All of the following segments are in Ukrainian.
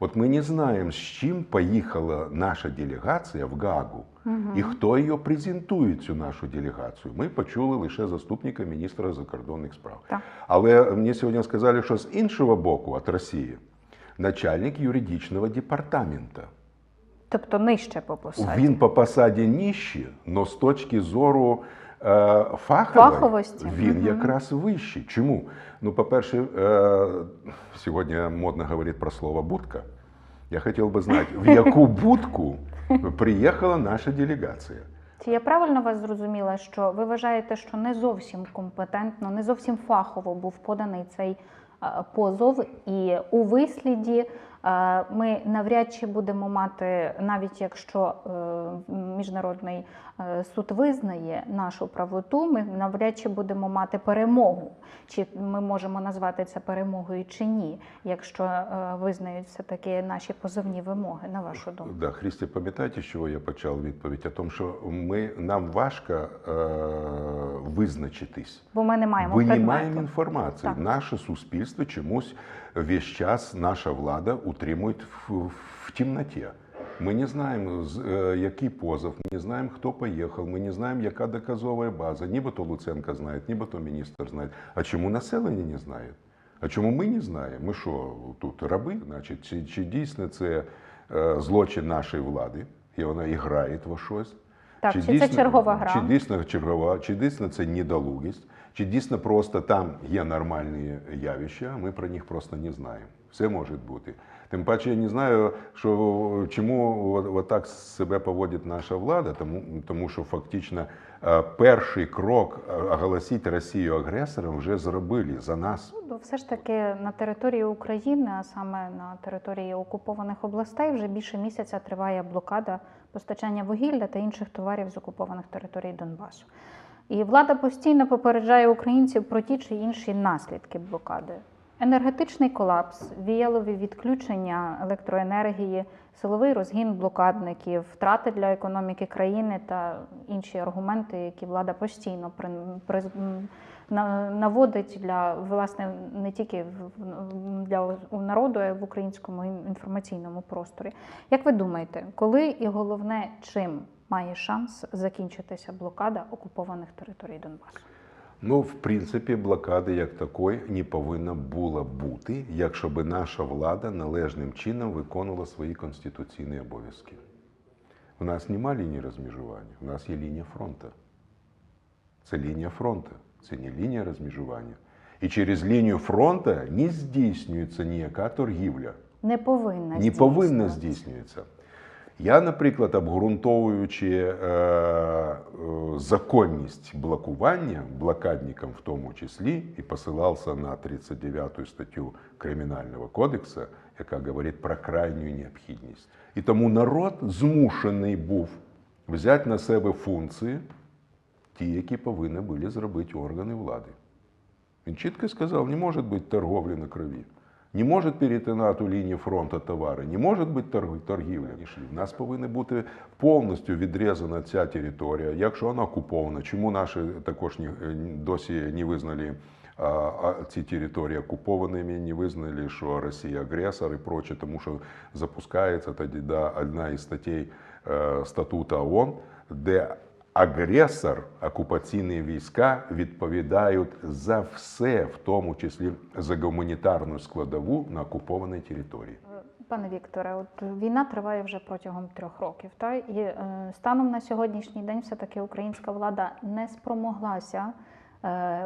Вот мы не знаем, с чем поехала наша делегація в Гаагу і хто її презентує цю нашу делегацію. Ми почули лише заступника міністра закордонних справ. Так. Але мені сьогодні сказали, що з іншого боку, від Росії, начальник юридичного департамента. Тобто нижче по посаді. Він по посаді нижче, але з точки зору е, Фаховості. він Мгм. якраз вищий. Чому? Ну, по-перше, е, сьогодні модно говорити про слово будка. Я хотів би знати, в яку будку приїхала наша делегація. Чи я правильно вас зрозуміла, що ви вважаєте, що не зовсім компетентно, не зовсім фахово був поданий цей е, позов, і у висліді ми навряд чи будемо мати, навіть якщо е, міжнародний е, суд визнає нашу правоту, ми навряд чи будемо мати перемогу. Чи ми можемо назвати це перемогою чи ні, якщо е, визнають все таки наші позовні вимоги, на вашу думку? Да, Христі, пам'ятаєте, з чого я почав відповідь? О тому, що ми, нам важко е, визначитись. Бо ми не маємо Ви не маємо інформації. Так. Наше суспільство чомусь весь час, наша влада утримує в, в темноті. Ми не знаємо, е, який позов, ми не знаємо, хто поїхав, ми не знаємо, яка доказова база. Нібито Луценко знає, нібито міністр знає. А чому населення не знає? А чому ми не знаємо? Ми що, тут раби? Значить, чи, чи дійсно це е, злочин нашої влади, і вона і грає во щось? Так, чи це чергова гра? Чи дійсно чергова, чи дійсно це недолугість, чи дійсно просто там є нормальні явища, а ми про них просто не знаємо. Все може бути. Тим паче я не знаю, що чому от, от так себе поводить наша влада, тому, тому що фактично е, перший крок е, оголосити Росію агресором вже зробили за нас. Ну, все ж таки на території України, а саме на території окупованих областей, вже більше місяця триває блокада постачання вугілля та інших товарів з окупованих територій Донбасу. І влада постійно попереджає українців про ті чи інші наслідки блокади. Енергетичний колапс, віялові відключення електроенергії, силовий розгін блокадників, втрати для економіки країни та інші аргументи, які влада постійно наводить для власне не тільки в- для народу, а в українському інформаційному просторі. Як ви думаєте, коли і головне, чим має шанс закінчитися блокада окупованих територій Донбасу? Ну, в принципі, блокади як такої не повинна була бути, якщо би наша влада належним чином виконувала свої конституційні обов'язки. У нас немає лінії розмежування, у нас є лінія фронту. Це лінія фронту, це не лінія розмежування. І через лінію фронту не здійснюється ніяка торгівля. Не повинна не повинна здійснюватися. Я, наприклад, обґрунтовуючи е, е, законність блокування, блокадникам в тому числі, і посилався на 39 статтю Кримінального кодексу, яка говорить про крайню необхідність. І тому народ змушений був взяти на себе функції, ті, які повинні були зробити органи влади. Він чітко сказав, не може бути торговлі на крові. Не може перетинати лінію фронту товари, не може бути торг- торгівля. У нас повинна бути повністю відрізана ця територія. Якщо вона окупована, чому наші також е, досі не визнали а, ці території окупованими, не визнали, що Росія агресор і проче, тому що запускається тоді да, одна із статей е, статуту ООН, де агресор, окупаційні війська відповідають за все, в тому числі за гуманітарну складову на окупованій території. Пане Вікторе, от війна триває вже протягом трьох років. Та і е, станом на сьогоднішній день, все таки українська влада не спромоглася е,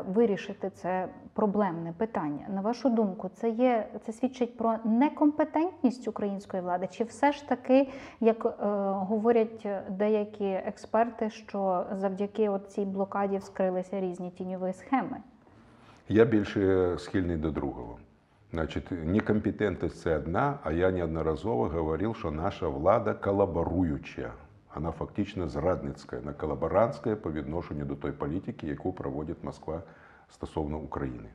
вирішити це проблемне питання. На вашу думку, це є це свідчить про некомпетентність української влади, чи все ж таки, як е, говорять деякі експерти, що завдяки цій блокаді вскрилися різні тіньові схеми? Я більше схильний до другого. Значить, некомпетентність це одна, а я неодноразово говорив, що наша влада колаборуюча. Вона фактично зрадницька, вона колаборантська по відношенню до той політики, яку проводить Москва стосовно України.